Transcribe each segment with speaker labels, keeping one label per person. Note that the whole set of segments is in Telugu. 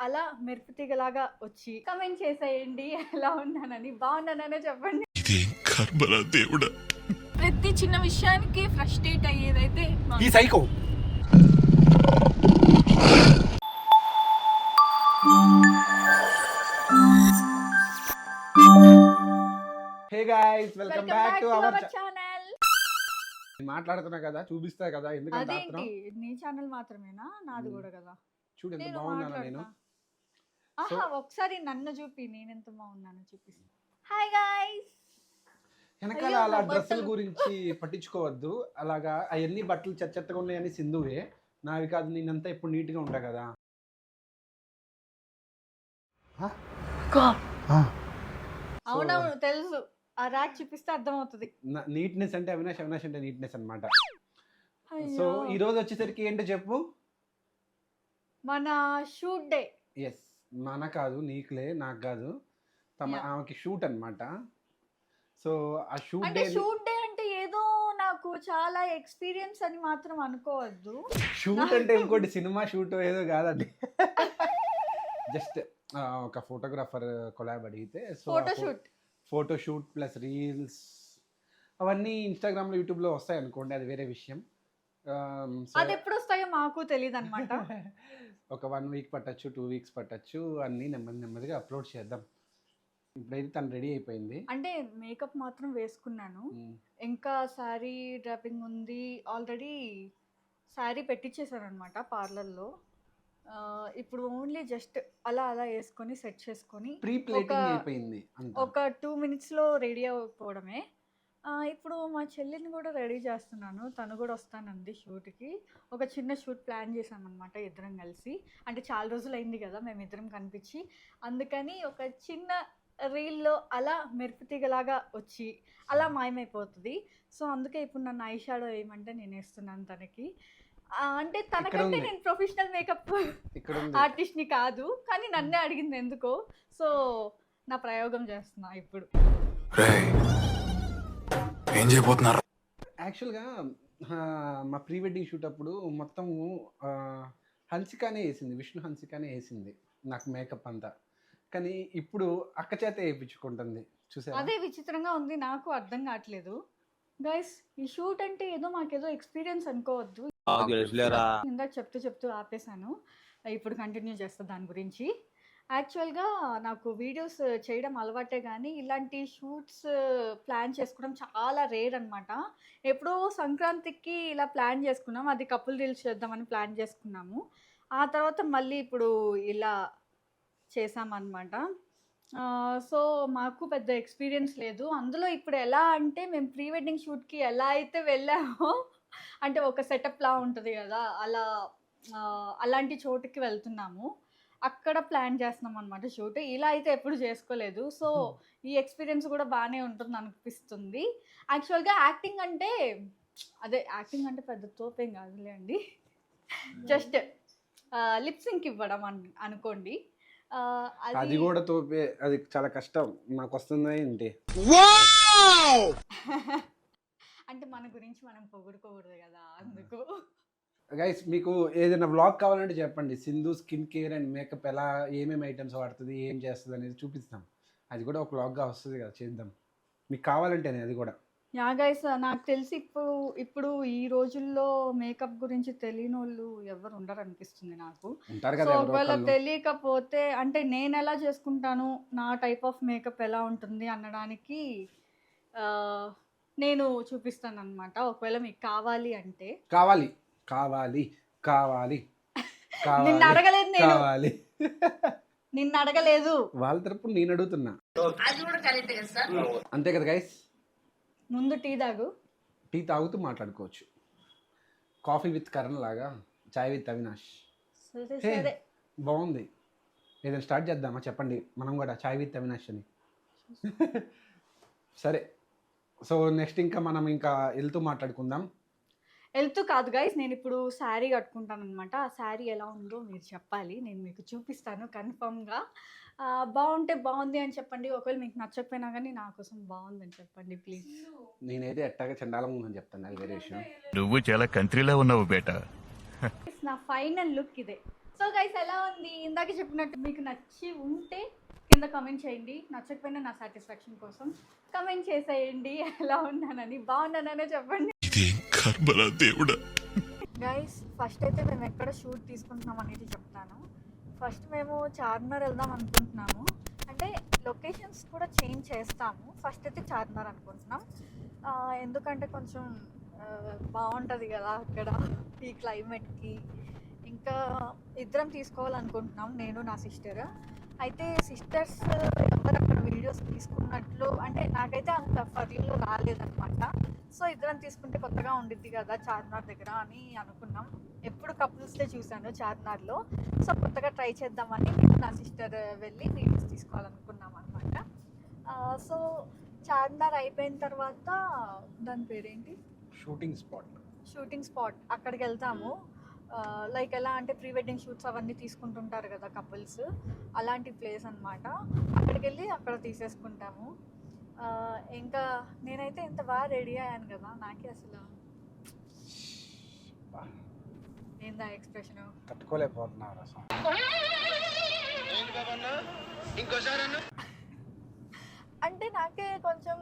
Speaker 1: అలా మెరుపుతీగలాగా వచ్చి కమెంట్ చేసేయండి ఎలా ఉన్నానని బాగున్నాననే చెప్పండి.
Speaker 2: ఇదేం కర్మరా దేవుడా.
Speaker 3: ప్రతి చిన్న విషయానికి ఫ్రస్ట్రేట్ అయ్యేదైతే మా-
Speaker 4: ఈ psycho. Hey guys welcome
Speaker 1: welcome
Speaker 4: back
Speaker 1: back
Speaker 4: to
Speaker 1: to
Speaker 4: our
Speaker 1: our channel
Speaker 4: మాట్లాడుతున్నా కదా చూపిస్తా కదా ఎందుకంటే
Speaker 1: అదేంటి? నీ ఛానల్ మాత్రమేనా? నాది కూడా కదా.
Speaker 4: చూడు ఎంత
Speaker 1: నేను
Speaker 4: బాగున్నాను నేను.
Speaker 1: మాట్లాడతా. ఆహా ఒకసారి నన్ను చూపి నేను ఎంత బాగున్నానో చూపిస్తా. హాయ్ గాయ్స్
Speaker 4: వెనకాల
Speaker 1: అయ్యో,
Speaker 4: అలా
Speaker 1: నా
Speaker 4: డ్రెస్సుల
Speaker 1: బట్టలు.
Speaker 4: గురించి పట్టించుకోవద్దు. అలాగా అవన్నీ బట్టలు చెత్త చెత్తగా ఉన్నాయని సింధువే. నావి కాదు నేనంతా ఇప్పుడు నీట్గా ఉంటా కదా
Speaker 1: అవునవును తెలుసు. ఆ ర్యాక్ చూపిస్తే అర్థమవుతుంది.
Speaker 4: నీట్నెస్ అంటే అవినాష్ అవినాష్ అంటే నీట్నెస్ అన్నమాట. సో. ఈ రోజు వచ్చేసరికి ఏంటో చెప్పు.
Speaker 1: మన షూట్ డే.
Speaker 4: ఎస్ మన కాదు నీకులే నాకు కాదు తమ. ఆమెకి షూట్ అన్నమాట. సో ఆ షూట్
Speaker 1: అంటే
Speaker 4: డే
Speaker 1: షూట్ డే అంటే ఏదో నాకు చాలా ఎక్స్పీరియన్స్ అని మాత్రం అనుకోవద్దు.
Speaker 4: షూట్ అంటే ఇంకోటి సినిమా షూట్ ఏదో కాదండి. జస్ట్ ఒక ఫోటోగ్రాఫర్ కొలాబ్ అడిగితే so
Speaker 1: photo shoot
Speaker 4: photo shoot plus reels అవన్నీ ఇన్స్టాగ్రామ్లో యూట్యూబ్లో వస్తాయి అనుకోండి అది వేరే విషయం.
Speaker 1: అది ఎప్పుడు వస్తాయో మాకు తెలియదు అనమాట
Speaker 4: ఒక వన్ వీక్ పట్టచ్చు టూ వీక్స్ పట్టచ్చు అన్నీ నెమ్మది నెమ్మదిగా అప్లోడ్ చేద్దాం. ఇప్పుడైతే తను రెడీ అయిపోయింది.
Speaker 1: అంటే మేకప్ మాత్రం వేసుకున్నాను. ఇంకా శారీ డ్రాపింగ్ ఉంది. ఆల్రెడీ శారీ పెట్టించేసాను అనమాట పార్లర్లో ఇప్పుడు ఓన్లీ జస్ట్ అలా అలా వేసుకొని సెట్ చేసుకొని
Speaker 4: ప్రీ ప్లేటింగ్
Speaker 1: ఒక-
Speaker 4: అయిపోయింది అంతా.
Speaker 1: ఒక టూ మినిట్స్లో రెడీ అయిపోవడమే. ఇప్పుడు మా చెల్లిని కూడా రెడీ చేస్తున్నాను. తను కూడా వస్తానంది షూట్కి. ఒక చిన్న షూట్ ప్లాన్ చేసామన్నమాట ఇద్దరం కలిసి. అంటే చాలా రోజులు అయింది కదా మేము ఇద్దరం కనిపించి. అందుకని ఒక చిన్న రీల్లో అలా మెరుపుతీగలాగా వచ్చి అలా మాయమైపోతుంది. సో అందుకే ఇప్పుడు నన్ను ఐ షాడో వేయమంటే నేను వేస్తున్నాను తనకి. అంటే తనకంటే. నేను ప్రొఫెషనల్ మేకప్ ఆర్టిస్ట్ని కాదు. కానీ నన్నే అడిగింది ఎందుకో. సో నా ప్రయోగం చేస్తున్నా ఇప్పుడు.
Speaker 2: ఏం చేయబోతున్నారు?
Speaker 4: యాక్చువల్గా మా ప్రీ వెడ్డింగ్ షూట్ అప్పుడు మొత్తము ఆ, హన్సికానే వేసింది విష్ణు హన్సికానే వేసింది నాకు మేకప్ అంతా. కానీ ఇప్పుడు అక్క చేత వేయించుకుంటుంది చూసారా?
Speaker 1: అదే విచిత్రంగా ఉంది నాకు అర్థం కావట్లేదు. గైస్ ఈ షూట్ అంటే ఏదో మాకేదో ఎక్స్పీరియన్స్ అనుకోవద్దు. ఇందాక చెప్తూ చెప్తూ ఆపేశాను. ఇప్పుడు కంటిన్యూ చేస్తా దాని గురించి. యాక్చువల్గా నాకు వీడియోస్ చేయడం అలవాటే కానీ ఇలాంటి షూట్స్ ప్లాన్ చేసుకోవడం చాలా రేర్ అనమాట ఎప్పుడో సంక్రాంతికి ఇలా ప్లాన్ చేసుకున్నాం. అది కపుల్ రీల్స్ చేద్దామని ప్లాన్ చేసుకున్నాము. ఆ తర్వాత మళ్ళీ ఇప్పుడు ఇలా చేసామన్నమాట. సో మాకు పెద్ద ఎక్స్పీరియన్స్ లేదు. అందులో ఇప్పుడు ఎలా అంటే మేము ప్రీ వెడ్డింగ్ షూట్కి ఎలా అయితే వెళ్ళామో అంటే ఒక సెటప్లా ఉంటుంది కదా అలా అలాంటి చోటుకి వెళ్తున్నాము. అక్కడ ప్లాన్ చేస్తున్నాం అనమాట షూట్. ఇలా అయితే ఎప్పుడు చేసుకోలేదు. సో ఈ ఎక్స్పీరియన్స్ కూడా బాగానే ఉంటుంది అనిపిస్తుంది. యాక్చువల్గా యాక్టింగ్ అంటే అదే యాక్టింగ్ అంటే పెద్ద తోపేం కాదులే అండి. జస్ట్ లిప్సింక్ ఇవ్వడం అన్ అనుకోండి.
Speaker 4: అది కూడా తోపే అది చాలా కష్టం. నాకు వస్తుందా ఏంటి?
Speaker 1: అంటే మన గురించి మనం పొగుడుకోకూడదు కదా అందుకు.
Speaker 4: గైస్ మీకు ఏదైనా వ్లాగ్ కావాలంటే చెప్పండి. Sindhu skin care and makeup ఎలా ఏమేమి ఐటమ్స్ వాడుతుంది ఏం చేస్తుంది అనేది చూపిస్తాం. అది కూడా ఒక వ్లాగ్గా వస్తుంది కదా చేద్దాం. మీకు కావాలంటేనే అది కూడా.
Speaker 1: యా గైస్ నాకు తెలిసి ఇప్పుడు ఇప్పుడు ఈ రోజుల్లో మేకప్ గురించి తెలియని వాళ్ళు ఎవరు ఉండరు అనిపిస్తుంది నాకు సో ఒకవేళ. తెలియకపోతే అంటే నేను ఎలా చేసుకుంటాను నా టైప్ ఆఫ్ మేకప్ ఎలా ఉంటుంది అనడానికి నేను చూపిస్తాను అనమాట ఒకవేళ మీకు కావాలి అంటే.
Speaker 4: కావాలి. కావాలి కావాలి
Speaker 1: నిన్ను అడగలేదు నేను.
Speaker 4: కావాలి.
Speaker 1: నిన్ను అడగలేదు.
Speaker 4: వాళ్ళ తరపు నేను అడుగుతున్నా. అంతే కదా గైస్
Speaker 1: ముందు టీ తాగు.
Speaker 4: టీ తాగుతూ మాట్లాడుకోవచ్చు. కాఫీ విత్ కరణ్ లాగా చాయ్ విత్ అవినాష్.
Speaker 1: సరే
Speaker 4: హే,
Speaker 1: సరే.
Speaker 4: బాగుంది. ఏదైనా స్టార్ట్ చేద్దామా? చెప్పండి. మనం కూడా చాయ్ విత్ అవినాష్ అని. సరే. సో నెక్స్ట్ ఇంకా మనం ఇంకా వెళ్తూ మాట్లాడుకుందాం.
Speaker 1: వెళ్తూ కాదు గైస్ నేను ఇప్పుడు శారీ కట్టుకుంటాను అనమాట ఆ శారీ ఎలా ఉందో మీరు చెప్పాలి. నేను మీకు చూపిస్తాను కన్ఫర్మ్గా బాగుంటే బాగుంది అని చెప్పండి. ఒకవేళ మీకు నచ్చకపోయినా కానీ నా కోసం బాగుందని చెప్పండి ప్లీజ్
Speaker 4: నేనైతే ఎట్టాగా చండాలం ఉందని చెప్తాను అది వేరే విషయం.
Speaker 2: నువ్వు చాలా కంట్రీలో ఉన్నావు బేటా.
Speaker 1: నా ఫైనల్ లుక్ ఇదే. సో గైస్ ఎలా ఉంది? ఇందాక చెప్పినట్టు మీకు నచ్చి ఉంటే కింద కమెంట్ చేయండి. నచ్చకపోయినా నా సాటిస్ఫాక్షన్ కోసం కమెంట్ చేసేయండి. ఎలా ఉన్నానని బాగున్నాననే చెప్పండి.
Speaker 2: కర్మరా దేవుడా.
Speaker 1: గైస్ ఫస్ట్ అయితే మేము ఎక్కడ షూట్ తీసుకుంటున్నాం అనేది చెప్తాను. ఫస్ట్ మేము చార్మినార్ వెళ్దాం అనుకుంటున్నాము. అంటే లొకేషన్స్ కూడా చేంజ్ చేస్తాము. ఫస్ట్ అయితే చార్మినార్ అనుకుంటున్నాం. ఎందుకంటే కొంచెం బాగుంటుంది కదా అక్కడ ఈ క్లైమేట్కి ఇంకా ఇద్దరం తీసుకోవాలనుకుంటున్నాం నేను నా సిస్టర్ అయితే సిస్టర్స్ ఎవరు అక్కడ వీడియోస్ తీసుకున్నట్లు అంటే నాకైతే అంత ఫరీలో రాలేదన్నమాట. సో ఇద్దరం తీసుకుంటే కొత్తగా ఉండిద్ది కదా చార్మినార్ దగ్గర అని అనుకున్నాం. ఎప్పుడు కపుల్స్టే చూశాను చార్మినార్లో. సో కొత్తగా ట్రై చేద్దామని నేను నా సిస్టర్ వెళ్ళి వీడియోస్ తీసుకోవాలనుకున్నాం అనమాట సో చార్మినార్ అయిపోయిన తర్వాత దాని పేరేంటి?
Speaker 4: షూటింగ్ స్పాట్
Speaker 1: షూటింగ్ స్పాట్ అక్కడికి వెళ్తాము. లైక్ ఎలా అంటే ప్రీ వెడ్డింగ్ షూట్స్ అవన్నీ తీసుకుంటుంటారు కదా కపుల్స్ అలాంటి ప్లేస్ అన్నమాట. అక్కడికి వెళ్ళి అక్కడ తీసేసుకుంటాము. ఆ, ఇంకా నేనైతే ఎంత బాగా రెడీ అయ్యాను కదా నాకే అసలు ఏందా ఎక్స్ప్రెషన్?
Speaker 4: తట్టుకోలేకపోతున్నారు
Speaker 1: అంటే నాకే కొంచెం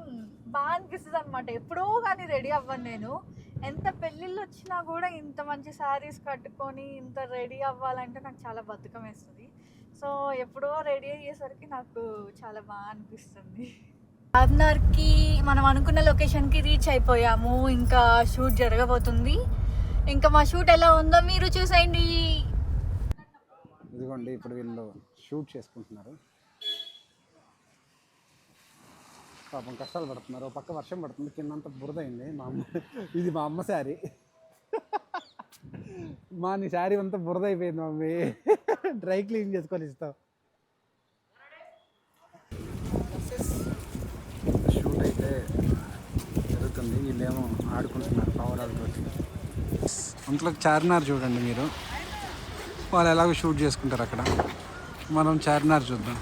Speaker 1: బాగా అనిపిస్తుంది అనమాట ఎప్పుడో కానీ రెడీ అవ్వను నేను. ఎంత పెళ్ళిళ్ళు వచ్చినా కూడా ఇంత మంచి శారీస్ కట్టుకొని ఇంత రెడీ అవ్వాలంటే నాకు చాలా బతుకం వేస్తుంది సో ఎప్పుడో రెడీ అయ్యేసరికి నాకు చాలా బాగా అనిపిస్తుంది. చార్మినార్కి మనం అనుకున్న లొకేషన్కి రీచ్ అయిపోయాము. ఇంకా షూట్ జరగబోతుంది. ఇంకా మా షూట్ ఎలా ఉందో మీరు చూసేయండి.
Speaker 4: ఇదిగోండి ఇప్పుడు వీళ్ళు షూట్ చేసుకుంటున్నారు. పాపం కష్టాలు పడుతున్నారు. పక్క వర్షం పడుతుంది కిందంతా బురద అయింది మా అమ్మ ఇది మా అమ్మ శారీ. మా నీ శారీ అంతా బురద అయిపోయింది మమ్మీ. డ్రై క్లీన్ చేసుకొని ఇస్తావు షూట్ అయితే జరుగుతుంది. వీళ్ళేమో ఆడుకుంటున్నారు పావురాలతో అంతలో చార్మినార్ చూడండి మీరు. వాళ్ళు ఎలాగో షూట్ చేసుకుంటారు అక్కడ. మనం చార్మినార్ చూద్దాం.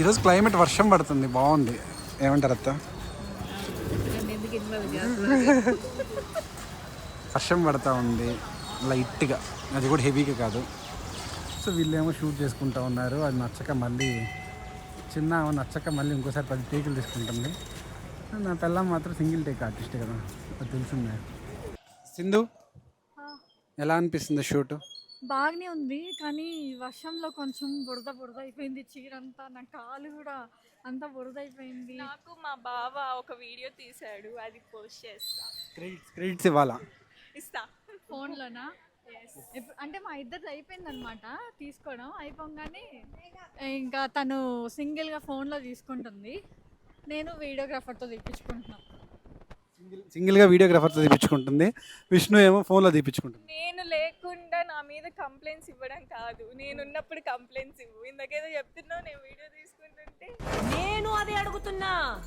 Speaker 4: ఈరోజు క్లైమేట్ వర్షం పడుతుంది బాగుంది. ఏమంటారు అత్త? వర్షం పడతా ఉంది లైట్గా. అది కూడా హెవీగా కాదు. సో వీళ్ళేమో షూట్ చేసుకుంటా ఉన్నారు. అది నచ్చక మళ్ళీ చిన్న నచ్చక మళ్ళీ ఇంకోసారి పది టేకులు తీసుకుంటుంది. నా పిల్లం మాత్రం సింగిల్ టేక్ ఆర్టిస్ట్ కదా. అది తెలిసిందే. సింధు ఎలా అనిపిస్తుంది షూట్?
Speaker 1: బాగానే ఉంది. కానీ వర్షంలో కొంచెం బురద బురద అయిపోయింది. చీరంతా నా కాలు కూడా అంతా బురద అయిపోయింది.
Speaker 3: నాకు మా బావ ఒక వీడియో తీశాడు. అది పోస్ట్ చేస్తా.
Speaker 4: క్రెడిట్స్ క్రెడిట్స్ ఇవ్వాలా?
Speaker 3: ఇస్తా.
Speaker 1: ఫోన్లోనా? అంటే మా ఇద్దరు అయిపోయింది అనమాట తీసుకోవడం అయిపోగానే ఇంకా తను సింగిల్గా ఫోన్లో తీసుకుంటుంది. నేను వీడియోగ్రాఫర్తో తెప్పించుకుంటున్నాను
Speaker 4: సింగిల్గా వీడియోగ్రాఫర్తో తీపించుకుంటుంది విష్ణు ఏమో ఫోన్లో తీపించుకుంటుంది
Speaker 3: నేను లేకుండా నా మీద కంప్లైంట్స్ ఇవ్వడం కాదు. నేను ఉన్నప్పుడు కంప్లైంట్స్ ఇవ్వు. ఇందాకేదో చెప్తున్నావు నేను వీడియో తీసుకుంటుంటే.
Speaker 5: నేను అదే అడుగుతున్నా.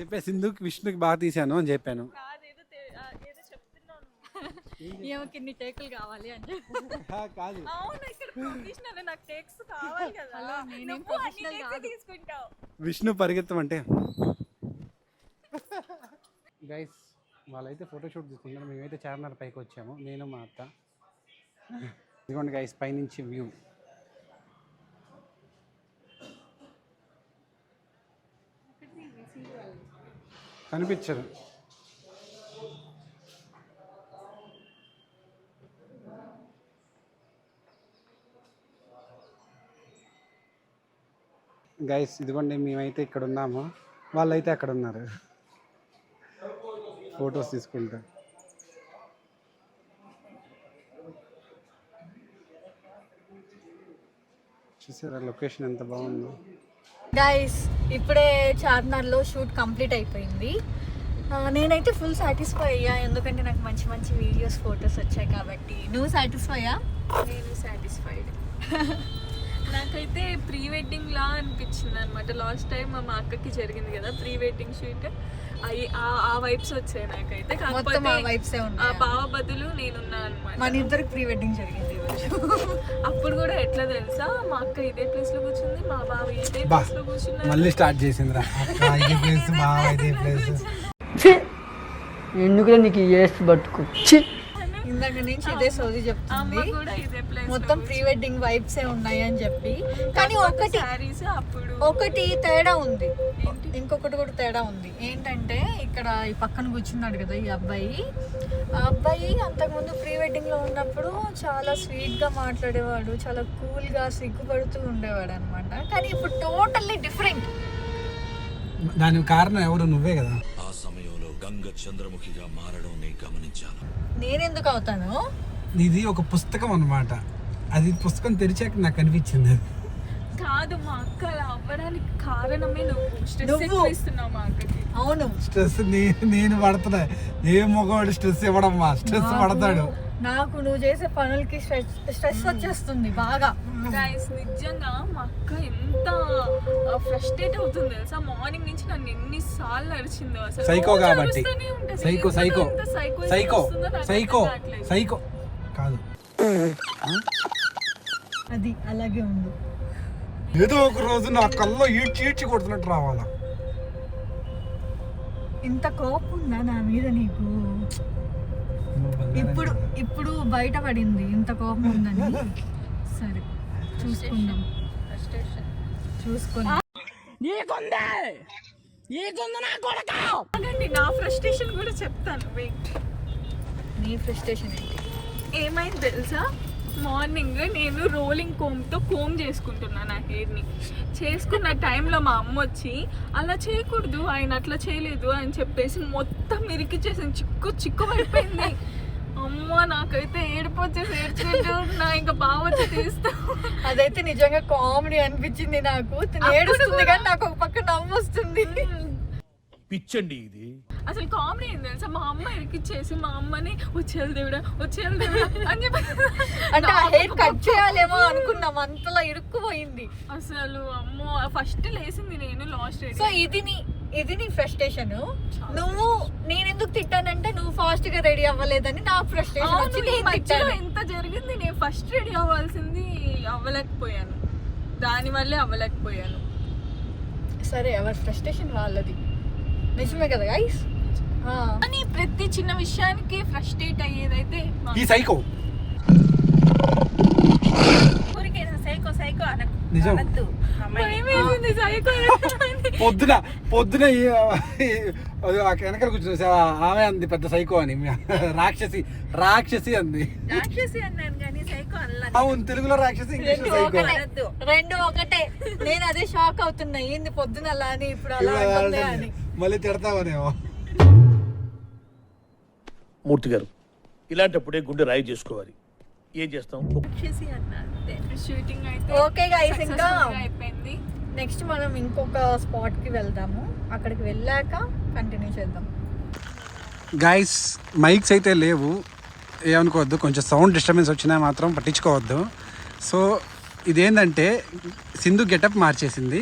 Speaker 4: చెప్పే సింధుకి విష్ణుకి బాగా తీశాను అని చెప్పాను.
Speaker 3: కాదు ఏదో తె- ఆ, ఏదో చెప్తున్నాను
Speaker 1: ఏమో కిన్ని టేకులు కావాలి అని
Speaker 4: కాదు.
Speaker 3: అవును ఇక్కడ ప్రొఫెషనల్ నాకు టేక్స్ కావాలి కదా.
Speaker 1: హలో, నేనేం
Speaker 3: నువ్వు అన్ని
Speaker 1: professional
Speaker 3: takes
Speaker 1: కాదు.
Speaker 3: తీసుకుంటావు.
Speaker 4: విష్ణు పరిగెత్తమంటే? గైస్ వాళ్ళైతే ఫోటోషూట్ తీసుకుంటారు మేమైతే చార్మినార్ పైకి వచ్చాము. నేను మా అత్త. ఇదిగోండి గైస్ పైనుంచి వ్యూ కనిపించరు గైస్ ఇదిగోండి మేమైతే ఇక్కడ ఉన్నాము. వాళ్ళైతే అక్కడ ఉన్నారు. ఫొటోస్ తీసుకుంటా. చూసారా లొకేషన్ ఎంత బాగుందో.
Speaker 1: గైస్ ఇప్పుడే చార్మినార్లో షూట్ కంప్లీట్ అయిపోయింది. నేనైతే ఫుల్ సాటిస్ఫై అయ్యా ఎందుకంటే నాకు మంచి మంచి వీడియోస్ ఫొటోస్ వచ్చాయి కాబట్టి. నువ్వు సాటిస్ఫైయా
Speaker 3: నేను సాటిస్ఫైడ్ నాకైతే ప్రీ వెడ్డింగ్ లా అనిపించింది అనమాట లాస్ట్ టైం మా అక్కకి జరిగింది కదా ప్రీ వెడ్డింగ్ షూట్ అవి ఆ వైబ్స్ వచ్చాయి నాకైతే. కాకపోతే
Speaker 1: వైబ్స్
Speaker 3: ఆ బావ బదులు నేనున్నా అనమాట
Speaker 1: మన ఇద్దరికి ప్రీ వెడ్డింగ్ జరిగింది
Speaker 3: అప్పుడు కూడా ఎట్లా తెలుసా? మా అక్క ఇదే ప్లేస్లో కూర్చుంది మా బావ ఇదే. ప్లేస్లో కూర్చున్నారు.
Speaker 4: మళ్ళీ స్టార్ట్ చేసిందిరా. ఇదే ప్లేస్ బాగా ఇదే ప్లేస్
Speaker 6: ఎందుకులే నీకు బతుకు ఛీ!
Speaker 1: ఇందాక నుంచి ఇదే సోది చెప్తుంది. మొత్తం ప్రీ వెడ్డింగ్ వైబ్స్ ఏ ఉన్నాయి అని చెప్పి కానీ ఒకటి ఒకటి తేడా ఉంది. ఇంకొకటి కూడా తేడా ఉంది. ఏంటంటే ఇక్కడ ఈ పక్కన కూర్చున్నాడు కదా ఈ అబ్బాయి. ఆ అబ్బాయి అంతకుముందు ప్రీ వెడ్డింగ్లో ఉన్నప్పుడు చాలా స్వీట్గా మాట్లాడేవాడు చాలా కూల్గా సిగ్గుపడుతూ ఉండేవాడు అనమాట కానీ ఇప్పుడు టోటల్లీ డిఫరెంట్
Speaker 4: దానికి కారణం ఎవరు? నువ్వే కదా.
Speaker 2: గంగ చంద్రముఖిగా మారడం నేను గమనించాను.
Speaker 1: నేనెందుకు అవుతాను?
Speaker 4: ఇది ఒక పుస్తకం అన్నమాట. అది పుస్తకం తెరిచాక నాకు అనిపించింది అది.
Speaker 3: కాదు మా అక్క అలా అవ్వడానికి కారణమే నువ్వు. స్ట్రెస్
Speaker 1: నువ్వు.
Speaker 3: ఎక్కువ ఇస్తున్నావు మా అక్కకి.
Speaker 1: అవును.
Speaker 4: స్ట్రెస్ నేను పడుతున్నా ఏ మగవాడు స్ట్రెస్ ఇవ్వడమ్మా? స్ట్రెస్ పడతాడు.
Speaker 1: నాకు నువ్వు చేసే పనులకి స్ట్రెస్ స్ట్రెస్ వచ్చేస్తుంది బాగా.
Speaker 3: గైస్ నిజంగా మా అక్క ఎంత ఫ్రస్ట్రేట్ అవుతుంది తెలుసా? మార్నింగ్ నుంచి నన్ను ఎన్ని సార్లు అరిచిందో అసలు.
Speaker 4: సైకో కాబట్టి. Psycho psycho psycho psycho. Psycho కాదు.
Speaker 1: అది అలాగే ఉంది.
Speaker 4: ఏదో ఒక రోజు నా కల్లో ఈడ్చి ఈడ్చి కొడుతున్నట్టు రావాలా?
Speaker 1: ఇంత కోపం ఉందా నా మీద నీకు? ఇప్పుడు ఇప్పుడు బయట పడింది. ఇంత కోపం ఉందని. సరే చూసుకుందాం. చూసుకుందాం.
Speaker 3: ఆగండి నా ఫ్రస్ట్రేషన్ కూడా చెప్తాను. వెయిట్
Speaker 1: నీ ఫ్రస్ట్రేషన్ ఏంటి?
Speaker 3: ఏమైంది తెలుసా? మార్నింగ్ నేను రోలింగ్ కోమ్తో కోమ్ చేసుకుంటున్నా నా హెయిర్ని. చేసుకున్న టైంలో మా అమ్మ వచ్చి అలా చేయకూడదు ఆయన అట్లా చేయలేదు అని చెప్పేసి మొత్తం ఇరికి చేసిన చిక్కు చిక్కు పడిపోయింది. అమ్మ నాకైతే ఏడుపు వచ్చేసి ఏడ్చుకుంటూ నా ఇంకా బాగా వచ్చి తీస్తా
Speaker 1: అదైతే నిజంగా కామెడీ అనిపించింది నాకు. ఏడుస్తుంది కానీ నాకు ఒక పక్క నవ్వు వస్తుంది.
Speaker 2: పిచ్చండి ఇది.
Speaker 3: అసలు కామెడీ ఏం తెలుసా? మా అమ్మ ఇరికిచ్చేసి మా అమ్మని వచ్చేయాలి దేవుడా వచ్చేయాలి దేవుడా అని చెప్పి
Speaker 1: అంటే ఆ హెయిర్ కట్ చేయాలేమో అనుకున్నాం అంతలా ఇరుక్కుపోయింది.
Speaker 3: అసలు అమ్మో ఫస్ట్ లేసింది నేను లాస్ట్
Speaker 1: సో ఇది నీ ఇది నీ ఫ్రస్ట్రేషన్ నువ్వు నేను ఎందుకు తిట్టానంటే నువ్వు ఫాస్ట్గా రెడీ అవ్వలేదని నా ఫ్రస్ట్రేషన్ వచ్చి
Speaker 3: అవును, ఈ మధ్యలో
Speaker 1: తిట్టాను.
Speaker 3: ఎంత జరిగింది నేను ఫస్ట్ రెడీ అవ్వాల్సింది అవ్వలేకపోయాను. దాని వల్లే అవ్వలేకపోయాను.
Speaker 1: సరే ఎవరి ఫ్రస్ట్రేషన్ వాళ్ళది. నిజమే కదా గైస్
Speaker 3: కానీ ప్రతి చిన్న విషయానికి ఫ్రస్ట్రేట్ అయ్యేదైతే మా-
Speaker 4: ఈ సైకో.
Speaker 5: సైకో సైకో అనకు.
Speaker 4: పొద్దున పొద్దున వెనకాల కూర్చుని ఆమె అంది పెద్ద సైకో అని. రాక్షసి రాక్షసి అంది.
Speaker 5: రాక్షసి అన్నాను కానీ సైకో అల్ల
Speaker 4: అవును తెలుగులో రాక్షసి ఇంగ్లీష్
Speaker 1: రెండు
Speaker 4: సైకో.
Speaker 1: ఒకటే. రెండు ఒకటే. నేను అదే షాక్ అవుతున్నా. ఏంది పొద్దున అలా అని ఇప్పుడు అలా అని.
Speaker 4: మళ్ళీ తిడతావనేమో
Speaker 6: మూర్తి గారు ఇలాంటప్పుడే గుండె రాయి చేసుకోవాలి. ఏం చేస్తాం?
Speaker 5: రాక్షసి అన్నా అంతే
Speaker 3: షూటింగ్ అయితే
Speaker 1: ఓకే గైస్ ఇంకా
Speaker 3: అయిపోయింది.
Speaker 1: నెక్స్ట్ మనం ఇంకొక స్పాట్కి వెళ్దాము. అక్కడికి వెళ్ళాక కంటిన్యూ చేద్దాం.
Speaker 4: గైస్ మైక్స్ అయితే లేవు. ఏమనుకోవద్దు కొంచెం సౌండ్ డిస్టర్బెన్స్ వచ్చినా మాత్రం పట్టించుకోవద్దు. సో ఇదేంటంటే సింధు గెటప్ మార్చేసింది.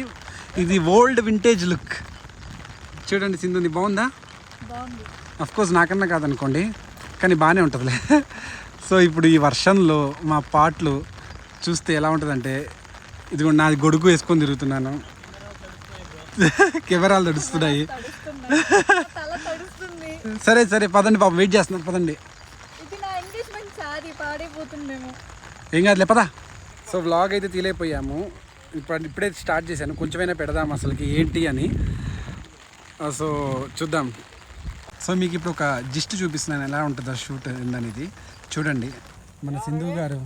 Speaker 4: ఇది ఓల్డ్ వింటేజ్ లుక్ చూడండి సింధుని బాగుందా? కోర్స్ నాకన్నా కాదనుకోండి కానీ బాగానే ఉంటుందిలే. సో ఇప్పుడు ఈ వర్షంలో మా పాటలు చూస్తే ఎలా ఉంటుందంటే ఇది నాది గొడుగు వేసుకొని తిరుగుతున్నాను. కెమెరాలు తడుస్తున్నాయి. సరే సరే పదండి పాపం వెయిట్ చేస్తున్నాను పదండి.
Speaker 1: నా
Speaker 4: ఏం కాదులే పదా. సో వ్లాగ్ అయితే తీలేకపోయాము. ఇప్పుడు ఇప్పుడే స్టార్ట్ చేశాను. కొంచెమైనా పెడదాం అసలుకి ఏంటి అని. సో చూద్దాం. సో మీకు ఇప్పుడు ఒక జిస్ట్ చూపిస్తున్నాను. ఎలా ఉంటుందో షూట్ ఏందనేది. చూడండి. మన సింధు గారు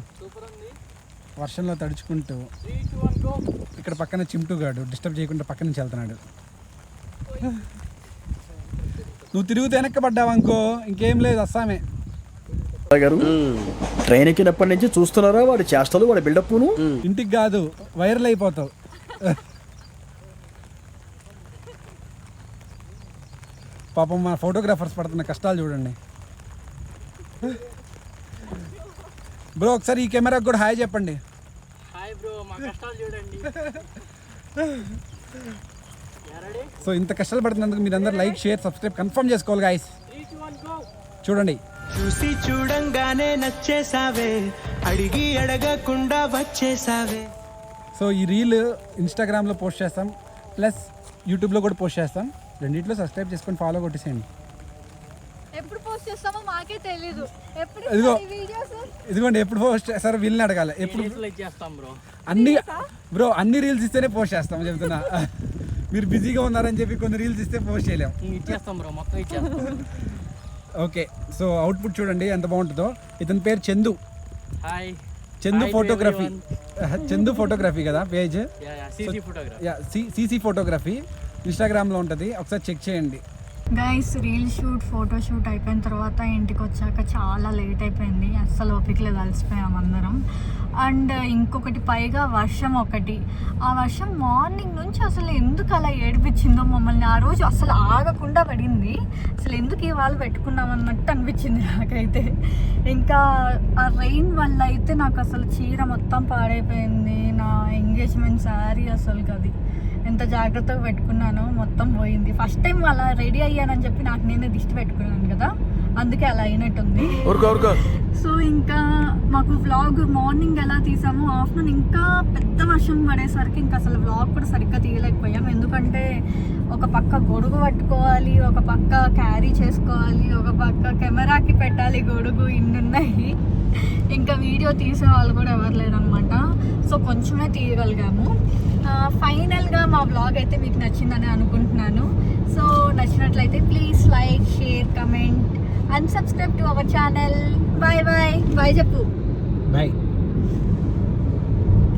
Speaker 4: వర్షంలో తడుచుకుంటూ ఇక్కడ పక్కన చింటూ గాడు డిస్టర్బ్ చేయకుండా పక్క నుంచి వెళ్తున్నాడు. నువ్వు తిరుగుతూ వెనక్కి పడ్డావు అనుకో ఇంకేం లేదు అస్సామే.
Speaker 6: గారు ట్రైన్ ఎక్కినప్పటి నుంచి చూస్తున్నారా వాడి చేష్టలు వాడి బిల్డప్ను
Speaker 4: ఇంటికి కాదు వైరల్ అయిపోతావు. పాపం మా ఫోటోగ్రాఫర్స్ పడుతున్న కష్టాలు చూడండి. బ్రో ఒకసారి ఈ కెమెరాకి కూడా హాయ్ చెప్పండి. సో ఇంత కష్టాలు పడుతున్నందుకు మీరు అందరు లైక్ షేర్ సబ్స్క్రైబ్ కన్ఫర్మ్ చేసుకోవాలి గాయస్ చూడండి.
Speaker 7: చూసి చూడంగానే నచ్చేసావే అడిగి అడగకుండా వచ్చేసావే
Speaker 4: సో ఈ రీల్ ఇన్స్టాగ్రామ్లో పోస్ట్ చేస్తాం. ప్లస్ యూట్యూబ్లో కూడా పోస్ట్ చేస్తాం. రెండిట్లో సబ్స్క్రైబ్ చేసుకొని ఫాలో కొట్టేసేయండి.
Speaker 1: ఎప్పుడు పోస్ట్ చేస్తామో మాకే తెలీదు. ఎప్పుడు
Speaker 4: ఇదిగో.
Speaker 1: ఈ వీడియోస్
Speaker 4: ఇదిగోండి ఎప్పుడు పోస్ట్ చేస్తారో వీళ్ళని అడగాలి. ఎప్పుడు
Speaker 8: చేస్తాం బ్రో
Speaker 4: అన్ని బ్రో అన్ని రీల్స్ ఇస్తేనే పోస్ట్ చేస్తాం చెప్తున్నా. మీరు బిజీగా ఉన్నారని చెప్పి కొన్ని రీల్స్ ఇస్తే పోస్ట్ చేయలేం.
Speaker 8: ఇచ్చేస్తాం బ్రో మొత్తం ఇచ్చేస్తాం.
Speaker 4: ఓకే సో అవుట్పుట్ చూడండి ఎంత బాగుంటుందో. ఇతని పేరు Chandu.
Speaker 8: Hi
Speaker 4: Chandu photography Chandu photography కదా page
Speaker 8: CC photograph
Speaker 4: yeah CC photography ఇన్స్టాగ్రామ్లో ఉంటుంది. ఒకసారి చెక్ చేయండి.
Speaker 1: Guys reel shoot photo shoot అయిపోయిన తర్వాత ఇంటికి వచ్చాక చాలా లేట్ అయిపోయింది. అస్సలు ఓపికలేదు కలిసిపోయాం అందరం. అండ్ ఇంకొకటి పైగా వర్షం ఒకటి. ఆ వర్షం మార్నింగ్ నుంచి అసలు ఎందుకు అలా ఏడిపించిందో మమ్మల్ని ఆ రోజు అసలు ఆగకుండా పడింది. అసలు ఎందుకు ఇవాళ పెట్టుకున్నాం అన్నట్టు అనిపించింది నాకైతే. ఇంకా ఆ రెయిన్ వల్ల అయితే నాకు అసలు చీర మొత్తం పాడైపోయింది. నా ఎంగేజ్మెంట్ శారీ అసలు అది ఎంత జాగ్రత్తగా పెట్టుకున్నానో మొత్తం పోయింది. ఫస్ట్ టైం అలా రెడీ అయ్యానని చెప్పి నాకు నేనే దిష్టి పెట్టుకున్నాను కదా. అందుకే అలా అయినట్టుంది. సో ఇంకా మాకు వ్లాగ్ మార్నింగ్ ఎలా తీసామో ఆఫ్టర్నూన్ ఇంకా పెద్ద వర్షం పడేసరికి ఇంకా అసలు వ్లాగ్ కూడా సరిగ్గా తీయలేకపోయాం. ఎందుకంటే ఒక పక్క గొడుగు పట్టుకోవాలి ఒక పక్క క్యారీ చేసుకోవాలి ఒక పక్క కెమెరాకి పెట్టాలి గొడుగు ఇన్ని ఉన్నాయి ఇంకా వీడియో తీసే వాళ్ళు కూడా ఎవరు లేరనమాట సో కొంచెమే తీయగలిగాము. ఫైనల్గా మా బ్లాగ్ అయితే మీకు నచ్చిందని అనుకుంటున్నాను. సో నచ్చినట్లయితే please like share comment and subscribe to our channel. Bye bye. Bye చెప్పు.
Speaker 4: బాయ్.